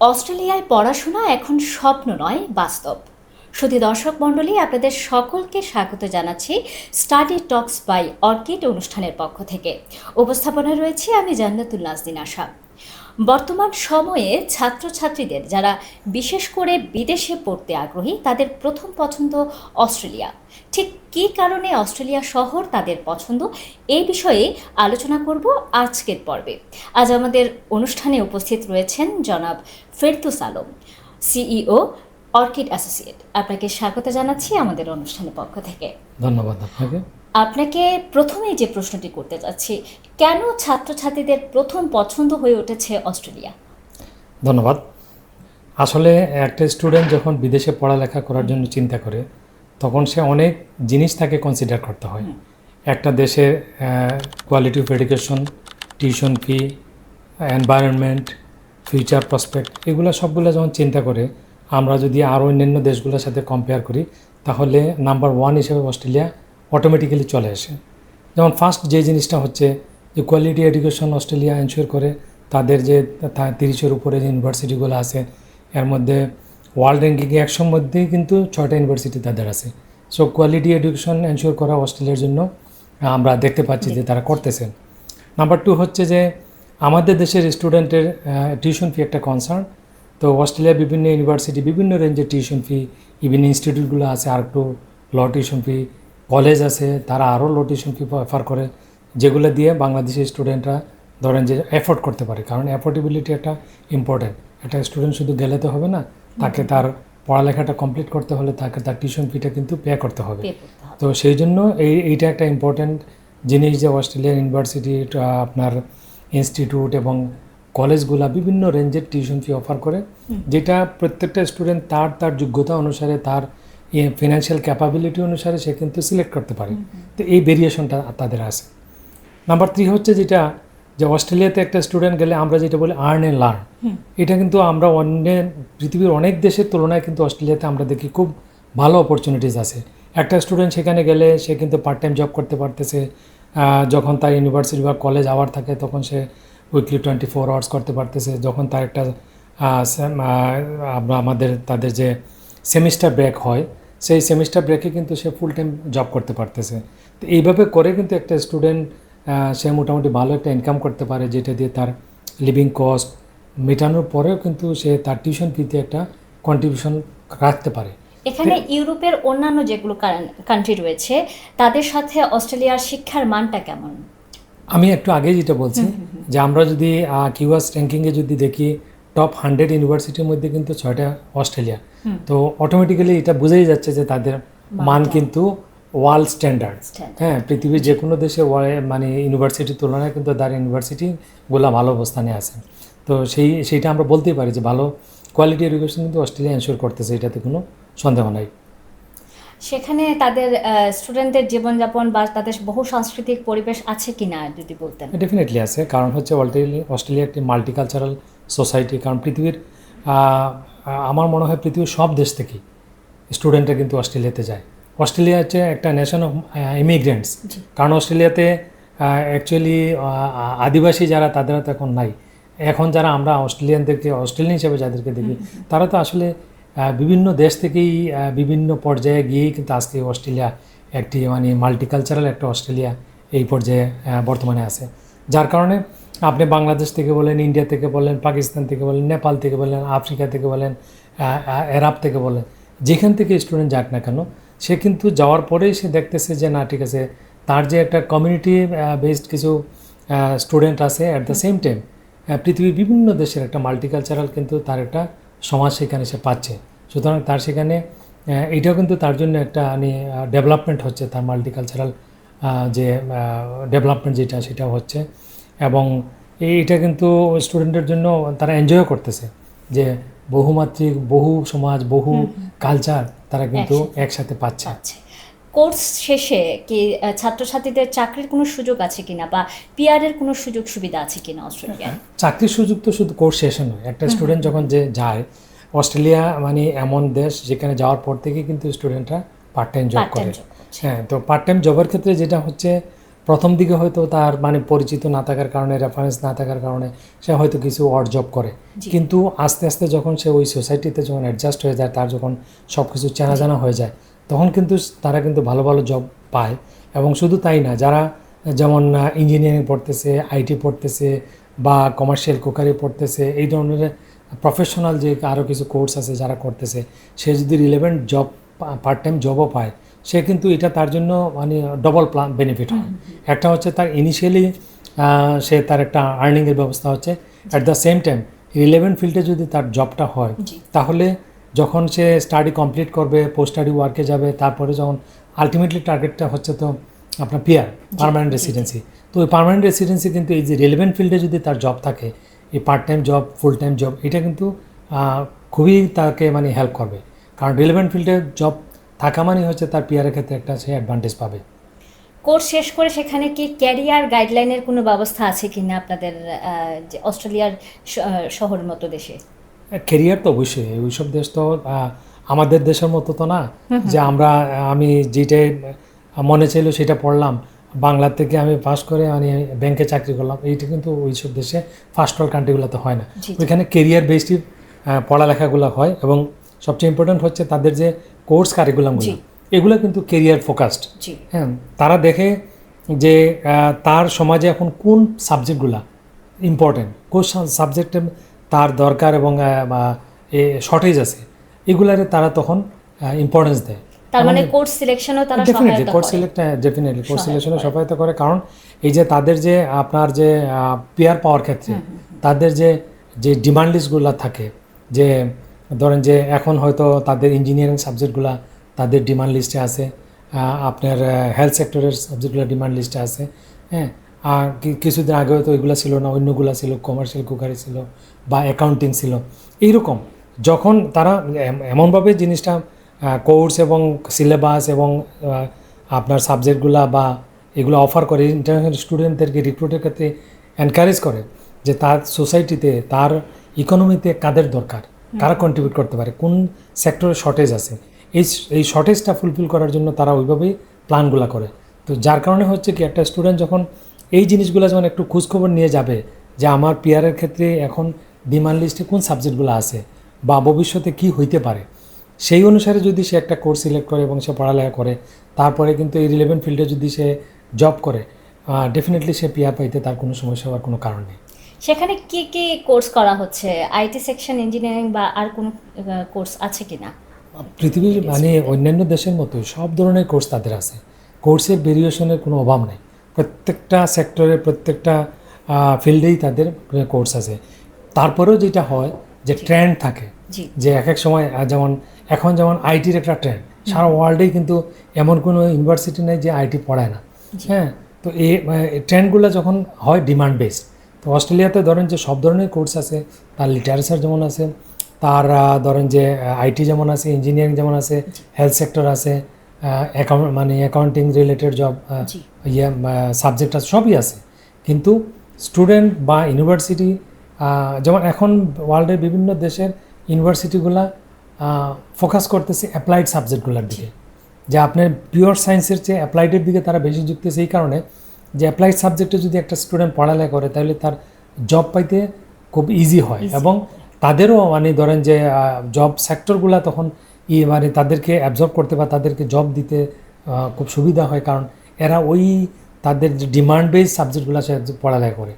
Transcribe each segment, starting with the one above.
অস্ট্রেলিয়ায় পড়াশোনা এখন স্বপ্ন নয়, বাস্তব। শুধু দর্শক মণ্ডলী, আপনাদের সকলকে স্বাগত জানাচ্ছি স্টাডি টক্স বাই অর্কিড অনুষ্ঠানের পক্ষ থেকে। উপস্থাপনা রয়েছে আমি জান্নাতুল নাজদিন আশা। বর্তমান সময়ে ছাত্রছাত্রীদের যারা বিশেষ করে বিদেশে পড়তে আগ্রহী, তাদের প্রথম পছন্দ অস্ট্রেলিয়া। ঠিক কি কারণে অস্ট্রেলিয়া শহর তাদের পছন্দ, এই বিষয়ে আলোচনা করব আজকের পর্বে। আজ আমাদের অনুষ্ঠানে উপস্থিত রয়েছেন জনাব Ferdous Alam, CEO, Orchid associate. আপনাকে স্বাগত জানাচ্ছি আমাদের অনুষ্ঠানের পক্ষ থেকে। ধন্যবাদ আপনাকে। আপনাকে প্রথমেই যে প্রশ্নটি করতে যাচ্ছি কেন ছাত্রছাত্রীদের প্রথম পছন্দ হয়ে উঠেছে অস্ট্রেলিয়া? ধন্যবাদ। আসলে একটা স্টুডেন্ট যখন বিদেশে পড়ালেখা করার জন্য চিন্তা করে তখন সে অনেক জিনিস তাকে কনসিডার করতে হয়। একটা দেশের quality of education tuition fee environment future prospect এগুলো সবগুলো যখন চিন্তা করে আমরা যদি আরও অন্যান্য দেশগুলোর সাথে কম্পেয়ার করি তাহলে নাম্বার ওয়ান হিসেবে অস্ট্রেলিয়া অটোমেটিক্যালি চলে আসে। যেমন ফার্স্ট যে জিনিসটা হচ্ছে যে কোয়ালিটি এডুকেশন অস্ট্রেলিয়া এনশিওর করে, তাদের যে তিরিশের উপরে যে ইউনিভার্সিটিগুলো আছে, এর মধ্যে ওয়ার্ল্ড র্যাঙ্কিংয়ে একশোর মধ্যেই কিন্তু ছয়টা ইউনিভার্সিটি তাদের আছে। সো কোয়ালিটি এডুকেশন এনশিওর করা অস্ট্রেলিয়ার জন্য আমরা দেখতে পাচ্ছি যে তারা করতেছেন নাম্বার টু হচ্ছে যে আমাদের দেশের স্টুডেন্টের টিউশন ফি একটা কনসার্ন তো অস্ট্রেলিয়ার বিভিন্ন ইউনিভার্সিটি বিভিন্ন রেঞ্জের টিউশন ফি ইভিন ইনস্টিটিউটগুলো আছে, আর একটু ল টিউশন ফি কলেজ আছে তারা আরও লো টিউশন ফি অফার করে যেগুলো দিয়ে বাংলাদেশের স্টুডেন্টরা ধরেন যে এফোর্ড করতে পারে। কারণ অ্যাফোর্ডেবিলিটি একটা ইম্পর্টেন্ট একটা স্টুডেন্ট শুধু গেলে তো হবে না তাকে তার পড়ালেখাটা কমপ্লিট করতে হলে তাকে তার টিউশন ফিটা কিন্তু পে করতে হবে। তো সেই জন্য এই এইটা একটা ইম্পর্ট্যান্ট জিনিস যে অস্ট্রেলিয়ান ইউনিভার্সিটি আপনার ইনস্টিটিউট এবং কলেজগুলা বিভিন্ন রেঞ্জের টিউশন ফি অফার করে যেটা প্রত্যেকটা স্টুডেন্ট তার তার যোগ্যতা অনুসারে তার ফিনান্সিয়াল ক্যাপাবিলিটি অনুসারে সে কিন্তু সিলেক্ট করতে পারে। তো এই ভেরিয়েশনটা তাদের আছে। নাম্বার থ্রি হচ্ছে যেটা যে অস্ট্রেলিয়াতে একটা স্টুডেন্ট গেলে আমরা যেটা বলি আর্ন অ্যান্ড লার্ন এটা কিন্তু আমরা অন্য পৃথিবীর অনেক দেশের তুলনায় কিন্তু অস্ট্রেলিয়াতে আমরা দেখি খুব ভালো অপরচুনিটিস আছে। একটা স্টুডেন্ট সেখানে গেলে সে কিন্তু পার্ট টাইম জব করতে পারতেছে যখন তার ইউনিভার্সিটি বা কলেজ আওয়ার থাকে তখন সে উইকলি টোয়েন্টি ফোর আওয়ার্স করতে পারতেছে। যখন তার একটা আমাদের তাদের যে সেমিস্টার ব্রেক হয় সেই সেমিস্টার ব্রেকে কিন্তু সে ফুল টাইম জব করতে পারতেছে। তো এইভাবে করে কিন্তু একটা স্টুডেন্ট সে মোটামুটি ভালো একটা ইনকাম করতে পারে যেটা দিয়ে তার লিভিং কস্ট মেটানোর পরেও কিন্তু সে তার টিউশন ফিতে একটা কন্ট্রিবিউশন রাখতে পারে। এখানে ইউরোপের অন্যান্য যেগুলো কান্ট্রি রয়েছে তাদের সাথে অস্ট্রেলিয়ার শিক্ষার মানটা কেমন? আমি একটু আগে যেটা বলছি যে আমরা যদি কিউএস র্যাঙ্কিংয়ে যদি দেখি টপ হান্ড্রেড ইউনিভার্সিটির মধ্যে কিন্তু ছয়টা অস্ট্রেলিয়া। তো অটোমেটিক্যালি এটা বোঝাই যাচ্ছে যে তাদের মান কিন্তু ওয়ার্ল্ড স্ট্যান্ডার্ড হ্যাঁ পৃথিবীর যে কোনো দেশে মানে ইউনিভার্সিটির তুলনায় কিন্তু তার ইউনিভার্সিটিগুলো ভালো অবস্থানে আছে। তো সেই সেইটা আমরা বলতেই পারি যে ভালো কোয়ালিটি এডুকেশন কিন্তু অস্ট্রেলিয়া এনশোর করতেছে এটাতে কোনো সন্দেহ নাই। সেখানে তাদের স্টুডেন্টদের জীবনযাপন বা তাদের বহু সাংস্কৃতিক পরিবেশ আছে কিনা যদি বলতেন? ডেফিনেটলি আছে। কারণ হচ্ছে অস্ট্রেলিয়া অস্ট্রেলিয়া একটি মাল্টিকালচারাল সোসাইটি কারণ পৃথিবীর আমার মনে হয় পৃথিবীর সব দেশ থেকেই স্টুডেন্টরা কিন্তু অস্ট্রেলিয়াতে যায়। অস্ট্রেলিয়া হচ্ছে একটা নেশন অফ ইমিগ্রেন্টস কারণ অস্ট্রেলিয়াতে অ্যাকচুয়ালি আদিবাসী যারা তাদের তো এখন নাই। এখন যারা আমরা অস্ট্রেলিয়ানদেরকে অস্ট্রেলিয়ান হিসেবে যাদেরকে দেখি তারা তো আসলে বিভিন্ন দেশ থেকেই বিভিন্ন পর্যায়ে গিয়েই কিন্তু আজকে অস্ট্রেলিয়া একটি মানে মাল্টিকালচারাল একটা অস্ট্রেলিয়া এই পর্যায়ে বর্তমানে আছে। যার কারণে আপনি বাংলাদেশ থেকে বলেন, ইন্ডিয়া থেকে বলেন, পাকিস্তান থেকে বলেন, নেপাল থেকে বলেন, আফ্রিকা থেকে বলেন আরব থেকে বলেন, যেখান থেকে স্টুডেন্ট যাক না কেন, সে কিন্তু যাওয়ার পরেই সে দেখতেছে যে, না, ঠিক আছে, তার যে একটা কমিউনিটি বেসড কিছু স্টুডেন্ট আছে অ্যাট দ্য সেম টাইম পৃথিবীর বিভিন্ন দেশের একটা মাল্টিকালচারাল কিন্তু তার একটা সমাজ সেখানে সে পাচ্ছে। সুতরাং তার সেখানে এটাও কিন্তু তার জন্য একটা মানে ডেভেলপমেন্ট হচ্ছে, তার মাল্টিকালচারাল যে ডেভেলপমেন্ট যেটা সেটা হচ্ছে। এবং এইটা কিন্তু স্টুডেন্টের জন্য তারা এনজয় করতেছে যে বহুমাত্রিক বহু সমাজ বহু কালচার তারা কিন্তু একসাথে পাচ্ছে। কোর্স শেষে কি ছাত্রছাত্রীদের চাকরির কোনো সুযোগ আছে কিনা বা পিয়ারের কোনো সুযোগ সুবিধা আছে কিনা অস্ট্রেলিয়ায়? চাকরির সুযোগ তো শুধু কোর্স শেষে নয়। একটা স্টুডেন্ট যখন যে যায় অস্ট্রেলিয়া মানে এমন দেশ যেখানে যাওয়ার পর থেকে কিন্তু স্টুডেন্টরা পার্ট টাইম জব করে। হ্যাঁ তো পার্ট টাইম জবের ক্ষেত্রে যেটা হচ্ছে প্রথম দিকে হয়তো তার মানে পরিচিত না থাকার কারণে রেফারেন্স না থাকার কারণে সে হয়তো কিছু অড জব করে। কিন্তু আস্তে আস্তে যখন সে ওই সোসাইটিতে যখন অ্যাডজাস্ট হয়ে যায় তার যখন সব কিছু চেনা জানা হয়ে যায় তখন কিন্তু তারা কিন্তু ভালো ভালো জব পায়। এবং শুধু তাই না যারা যেমন ইঞ্জিনিয়ারিং পড়তেছে আইটি পড়তেছে বা কমার্শিয়াল কুকারি পড়তেছে এই ধরনের প্রফেশনাল যে আরও কিছু কোর্স আছে যারা করতেছে সে যদি রিলেভেন্ট জব পার্ট টাইম জবও পায় সে কিন্তু এটা তার জন্য মানে ডবল প্লান বেনিফিট হয়। একটা হচ্ছে তার ইনিশিয়ালি সে তার একটা আর্নিংয়ের ব্যবস্থা হচ্ছে। At the same time relevant ফিল্ডে যদি তার জবটা হয় তাহলে যখন সে স্টাডি কমপ্লিট করবে পোস্ট স্টাডি ওয়ার্কে যাবে তারপরে যখন আলটিমেটলি টার্গেটটা হচ্ছে তো আপনার পিয়ার পার্মানেন্ট রেসিডেন্সি তো ওই পার্মানেন্ট রেসিডেন্সি কিন্তু এই যে রেলেভেন্ট ফিল্ডে যদি তার জব থাকে এই part time job full time job এটা কিন্তু খুবই তাকে মানে হেল্প করবে। কারণ রিলেভেন্ট ফিল্ডে জব থাকা মানে হচ্ছে তার পিয়ারের ক্ষেত্রে একটা সে অ্যাডভান্টেজ পাবে। কোর্স শেষ করে সেখানে কি ক্যারিয়ার গাইডলাইনের কোনো ব্যবস্থা আছে কি না আপনাদের যে অস্ট্রেলিয়ার শহর মতো দেশে? কেরিয়ার তো অবশ্যই ওইসব দেশ তো আমাদের দেশের মতো তো না। যে আমরা আমি যেটাই মনে চাইলো সেটা পড়লাম। বাংলা থেকে আমি পাস করে আমি ব্যাংকে চাকরি করলাম। এইটা কিন্তু ওইসব দেশে ফার্স্ট ওয়ার্ল্ড কান্ট্রিগুলোতে হয় না। ওইখানে কেরিয়ার বেসড পড়ালেখাগুলো হয় এবং সবচেয়ে ইম্পর্ট্যান্ট হচ্ছে তাদের যে কোর্স কারিকুলামগুলো। এগুলো কিন্তু কেরিয়ার ফোকাসড হ্যাঁ তারা দেখে যে তার সমাজে এখন কোন সাবজেক্টগুলা ইম্পর্টেন্ট কোন সাবজেক্টে তার দরকার এবং শর্টেজ আছে? এগুলারে তারা তখন ইম্পর্টেন্স দেয়। তার মানে কোর্স সিলেকশনও তারা definitely course select definitely course সিলেকশনে সহায়তা করে। কারণ এই যে তাদের যে আপনার যে পেয়ার পাওয়ার ক্ষেত্রে তাদের যে যে ডিমান্ড লিস্টগুলো থাকে যে ধরেন যে এখন হয়তো তাদের ইঞ্জিনিয়ারিং সাবজেক্টগুলো তাদের ডিমান্ড লিস্টে আছে আপনার হেলথ সেক্টরের সাবজেক্টগুলো ডিমান্ড লিস্টে আছে হ্যাঁ? আর কিছুদিন আগেও তো এগুলো ছিল না, অন্যগুলো ছিল কমার্শিয়াল কুকারি ছিল বা অ্যাকাউন্টিং ছিল। এইরকম যখন তারা এমনভাবে জিনিসটা কোর্স এবং সিলেবাস এবং আপনার সাবজেক্টগুলা বা এগুলো অফার করে ইন্টারন্যাশনাল স্টুডেন্টদেরকে রিক্রুটের ক্ষেত্রে এনকারেজ করে যে তার সোসাইটিতে তার ইকোনমিতে কাদের দরকার? কারা কন্ট্রিবিউট করতে পারে, কোন সেক্টরে শর্টেজ আছে, এই এই শর্টেজটা ফুলফিল করার জন্য তারা ওইভাবেই প্ল্যানগুলো করে। তো যার কারণে হচ্ছে কি, একটা স্টুডেন্ট যখন এই জিনিসগুলো যখন একটু খোঁজখবর নিয়ে যাবে যে আমার পিয়ারের ক্ষেত্রে এখন ডিমান্ড লিস্টে কোন সাবজেক্টগুলো আছে বা ভবিষ্যতে কি হইতে পারে, সেই অনুসারে যদি সে একটা কোর্স সিলেক্ট করে এবং সে পড়ালেখা করে, তারপরে কিন্তু এই রিলেভেন্ট ফিল্ডে যদি সে জব করে ডেফিনেটলি সে পিয়ার পাইতে তার কোনো সমস্যা হওয়ার কোনো কারণ নেই। সেখানে কি কি কোর্স করা হচ্ছে? আইটি সেকশন ইঞ্জিনিয়ারিং বা আর কোনো কোর্স আছে কি না পৃথিবীর মানে অন্যান্য দেশের মতো সব ধরনের কোর্স তাদের আছে। কোর্সের ভেরিয়েশনের কোনো অভাব নেই। প্রত্যেকটা সেক্টরে প্রত্যেকটা ফিল্ডেই তাদের কোর্স আছে। তারপরেও যেটা হয় যে ট্রেন্ড থাকে যে এক এক সময় যেমন এখন যেমন আইটির একটা ট্রেন্ড সারা ওয়ার্ল্ডেই কিন্তু এমন কোনো ইউনিভার্সিটি নেই যে আইটি পড়ায় না। হ্যাঁ তো এই ট্রেন্ডগুলো যখন হয় ডিমান্ড বেসড তো অস্ট্রেলিয়াতে ধরেন যে সব ধরনের কোর্স আছে তার লিটারেচার যেমন আছে তার ধরেন যে আইটি যেমন আছে ইঞ্জিনিয়ারিং যেমন আছে হেলথ সেক্টর আছে অ্যাকাউন্ট মানে অ্যাকাউন্টিং রিলেটেড জব ইয়ে সাবজেক্ট আছে সবই আছে। কিন্তু স্টুডেন্ট বা ইউনিভার্সিটি যেমন এখন ওয়ার্ল্ডের বিভিন্ন দেশের ইউনিভার্সিটিগুলা ফোকাস করতেছে অ্যাপ্লাইড সাবজেক্টগুলোর দিকে। যে আপনার পিওর সায়েন্সের চেয়ে অ্যাপ্লাইডের দিকে তারা বেশি যুক্তেছে এই কারণে যে অ্যাপ্লাইড সাবজেক্টে যদি একটা স্টুডেন্ট পড়ালেখা করে তাহলে তার জব পাইতে খুব ইজি হয়। এবং তাদেরও মানে ধরেন যে জব সেক্টরগুলো তখন ই মানে তাদেরকে অ্যাবজর্ব করতে বা তাদেরকে জব দিতে খুব সুবিধা হয়। কারণ এরা ওই তাদের যে ডিমান্ড বেস সাবজেক্টগুলো সে পড়ালেখা করে।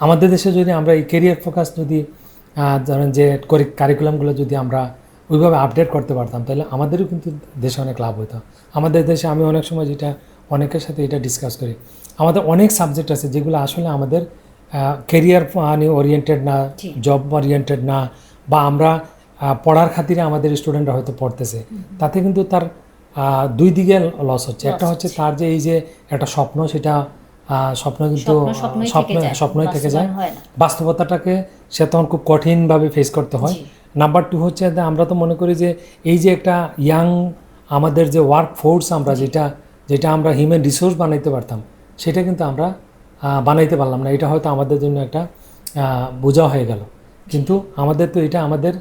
আমাদের দেশে যদি আমরা এই কেরিয়ার ফোকাস যদি ধরেন যে কারিকুলামগুলো যদি আমরা ওইভাবে আপডেট করতে পারতাম তাহলে আমাদেরও কিন্তু দেশে অনেক লাভ হতো আমাদের দেশে আমি অনেক সময় যেটা অনেকের সাথে এটা ডিসকাস করি। আমাদের অনেক সাবজেক্ট আছে যেগুলো আসলে আমাদের কেরিয়ার মানে ওরিয়েন্টেড না জব ওরিয়েন্টেড না বা আমরা পড়ার খাতিরে আমাদের স্টুডেন্টরা হয়তো পড়তেছে। তাতে কিন্তু তার দুই দিকে লস হচ্ছে। একটা হচ্ছে তার যে এই যে একটা স্বপ্ন সেটা স্বপ্ন কিন্তু স্বপ্ন স্বপ্নই থেকে যায়। বাস্তবতাটাকে সে তখন খুব কঠিনভাবে ফেস করতে হয়। নাম্বার টু হচ্ছে আমরা তো মনে করি যে এই যে একটা ইয়াং আমাদের যে ওয়ার্ক ফোর্স আমরা যেটা যেটা আমরা হিউম্যান রিসোর্স বানাইতে পারতাম, সেটা কিন্তু আমরা বানাইতে পারলাম না। এটা হয়তো আমাদের জন্য একটা বোঝা হয়ে গেল। কিন্তু আমাদের তো এটা আমাদের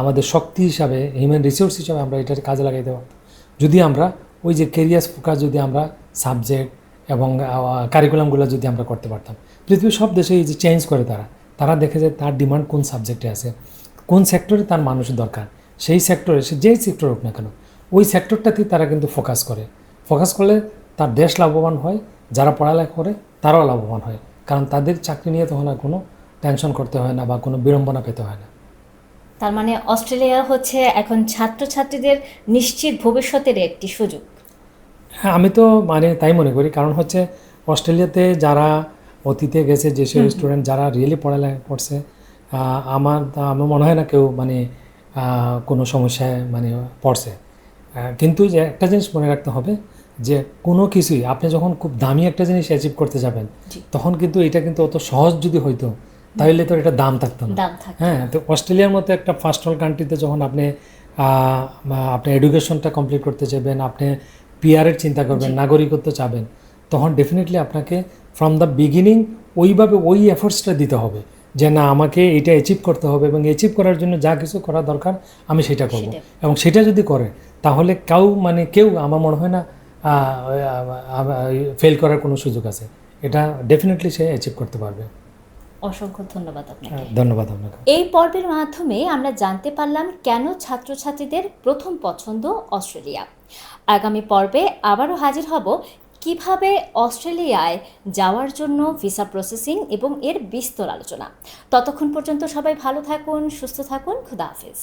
আমাদের শক্তি হিসাবে হিউম্যান রিসোর্স হিসাবে আমরা এটার কাজে লাগাইতে পারতাম। যদি আমরা ওই যে কেরিয়ার ফোকাস যদি আমরা সাবজেক্ট এবং কারিকুলামগুলো যদি আমরা করতে পারতাম, পৃথিবীর সব দেশে এই যে চেঞ্জ করে তারা তারা দেখে যে তার ডিমান্ড কোন সাবজেক্টে আছে, কোন সেক্টরে তার মানুষের দরকার। সেই সেক্টরে সে যেই সেক্টর হোক না কেন, ওই সেক্টরটাতেই তারা কিন্তু ফোকাস করে। ফোকাস করলে তার দেশ লাভবান হয় যারা পড়ালেখা করে তারাও লাভবান হয়। কারণ তাদের চাকরি নিয়ে তখন আর কোনো টেনশন করতে হয় না বা কোনো বিড়ম্বনা পেতে হয় না। তার মানে অস্ট্রেলিয়া হচ্ছে এখন ছাত্রছাত্রীদের নিশ্চিত ভবিষ্যতের একটি সুযোগ। হ্যাঁ আমি তো মানে তাই মনে করি। কারণ হচ্ছে অস্ট্রেলিয়াতে যারা অতীতে গেছে যেসব স্টুডেন্ট যারা রিয়েলি পড়ালেখা করছে আমার আমার মনে হয় না কেউ মানে কোনো সমস্যায় মানে পড়ছে। কিন্তু যে একটা জিনিস মনে রাখতে হবে যে কোনো কিছুই আপনি যখন খুব দামি একটা জিনিস অ্যাচিভ করতে যাবেন তখন কিন্তু এটা কিন্তু অত সহজ যদি হইতো তাহলে তো এটা দাম থাকতো না। হ্যাঁ তো অস্ট্রেলিয়ার মতো একটা ফার্স্ট ওয়ার্ল্ড কান্ট্রিতে যখন আপনি আপনি এডুকেশনটা কমপ্লিট করতে চাইবেন আপনি পিআরের চিন্তা করবেন নাগরিকত্ব চাবেন তখন ডেফিনেটলি আপনাকে ফ্রম দ্য বিগিনিং ওইভাবে ওই এফোর্টসটা দিতে হবে যে না আমাকে এটা অ্যাচিভ করতে হবে এবং অ্যাচিভ করার জন্য যা কিছু করা দরকার আমি সেটা করব। এবং সেটা যদি করে তাহলে কেউ মানে কেউ আমার মনে হয় না ফেল করার কোনো সুযোগ আছে। এটা ডেফিনেটলি সে অ্যাচিভ করতে পারবে। অসংখ্য ধন্যবাদ আপনাকে। হ্যাঁ, ধন্যবাদ আপনাকে। এই পর্বের মাধ্যমে আমরা জানতে পারলাম কেন ছাত্রছাত্রীদের প্রথম পছন্দ অস্ট্রেলিয়া। আগামী পর্বে আবারও হাজির হব কীভাবে অস্ট্রেলিয়ায় যাওয়ার জন্য ভিসা প্রসেসিং এবং এর বিস্তর আলোচনা। ততক্ষণ পর্যন্ত সবাই ভালো থাকুন সুস্থ থাকুন খুদা হাফিজ।